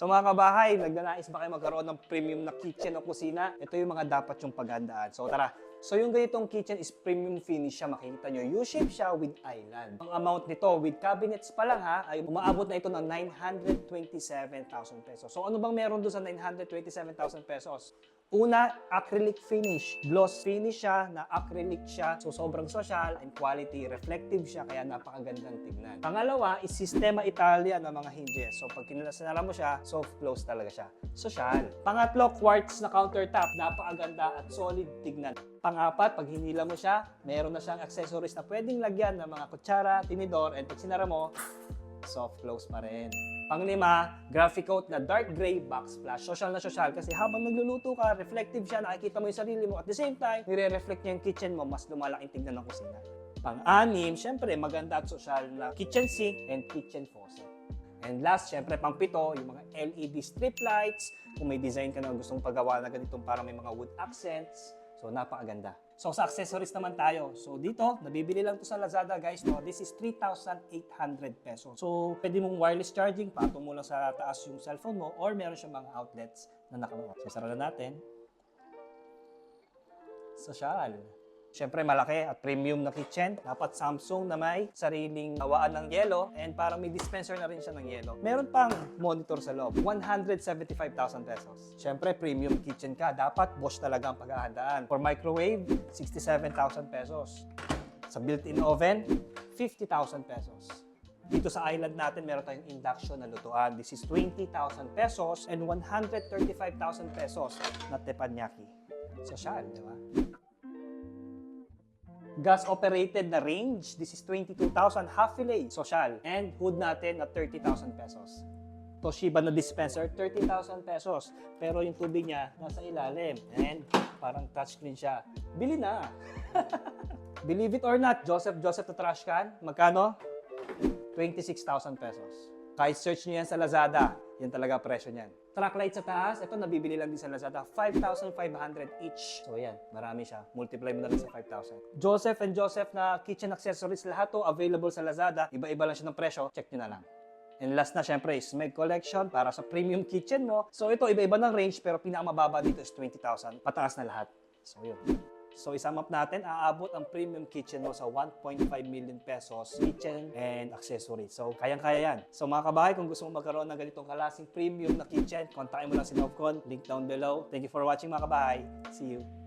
So mga kabahay, nagnanais ba kayo magkaroon ng premium na kitchen o kusina? Ito yung mga dapat yung paghandaan. So tara, So yung ganitong kitchen is premium finish siya. Makikita nyo, U-shape siya with island. Ang amount nito with cabinets pa lang ha, ay umaabot na ito ng 927,000 pesos. So ano bang meron doon sa 927,000 pesos? Una, acrylic finish. Gloss finish siya, na acrylic siya. So sobrang social and quality, reflective siya, kaya napakagandang tignan. Pangalawa is Sistema Italia ng mga hinges. So pag kinalasanaran mo siya, soft close talaga siya. Social. Pangatlo, quartz na countertop. Napakaganda at solid tignan. Pangapat, pag hinila mo siya, meron na siyang accessories na pwedeng lagyan ng mga kutsara, tinidor, and pag sinara mo, soft close pa rin. Panglima, graphic coat na dark gray backsplash. Social na social kasi habang nagluluto ka, reflective siya, nakikita mo yung sarili mo. At the same time, nire-reflect niya yung kitchen mo, mas lumalaking tignan ng kusina. Pang-anim, syempre, maganda at social na kitchen sink and kitchen faucet. And last, syempre, pang pito, yung mga LED strip lights. Kung may design ka na gustong paggawa na ganitong para may mga wood accents. So, napakaganda. So, sa accessories naman tayo. So, dito, nabibili lang to sa Lazada, guys. No? This is 3,800 pesos. So, pwede mong wireless charging, patong mo lang sa taas yung cellphone mo, or meron siyang mga outlets na nakamuha. So, sara na natin. Social. Siyempre, malaki at premium na kitchen. Dapat Samsung na may sariling hawaan ng yelo and parang may dispenser na rin siya ng yelo. Meron pang monitor sa loob. 175,000 pesos. Siyempre, premium kitchen ka. Dapat Bosch talaga ang paghahandaan. For microwave, 67,000 pesos. Sa built-in oven, 50,000 pesos. Dito sa island natin, meron tayong induction na lutuan. This is 20,000 pesos and 135,000 pesos na teppanyaki. Social, di ba? Gas-operated na range, this is 22,000 half fillet, social. And hood natin na 30,000 pesos. Toshiba na dispenser, 30,000 pesos. Pero yung tubig niya, nasa ilalim. And parang touchscreen siya. Bili na! Believe it or not, Joseph Joseph na trash can, magkano? 26,000 pesos. Kahit search niyo yan sa Lazada, yan talaga presyo niyan. Truck light sa taas, ito nabibili lang din sa Lazada, 5,500 each. So yan, marami siya. Multiply mo na lang sa 5,000. Joseph and Joseph na kitchen accessories, lahat to available sa Lazada. Iba-iba lang siya ng presyo, check nyo na lang. And last na, syempre, is Meg Collection para sa premium kitchen mo. So ito, iba-iba ng range, pero pinakamababa dito is 20,000. Pataas na lahat. So yun. So isum up natin, aabot ang premium kitchen mo sa 1.5 million pesos kitchen and accessories. So kayang-kaya yan. So mga kabahay, kung gusto mo magkaroon ng ganitong kalasing premium na kitchen, kontakin mo lang si Novcon, link down below. Thank you for watching mga kabahay. See you.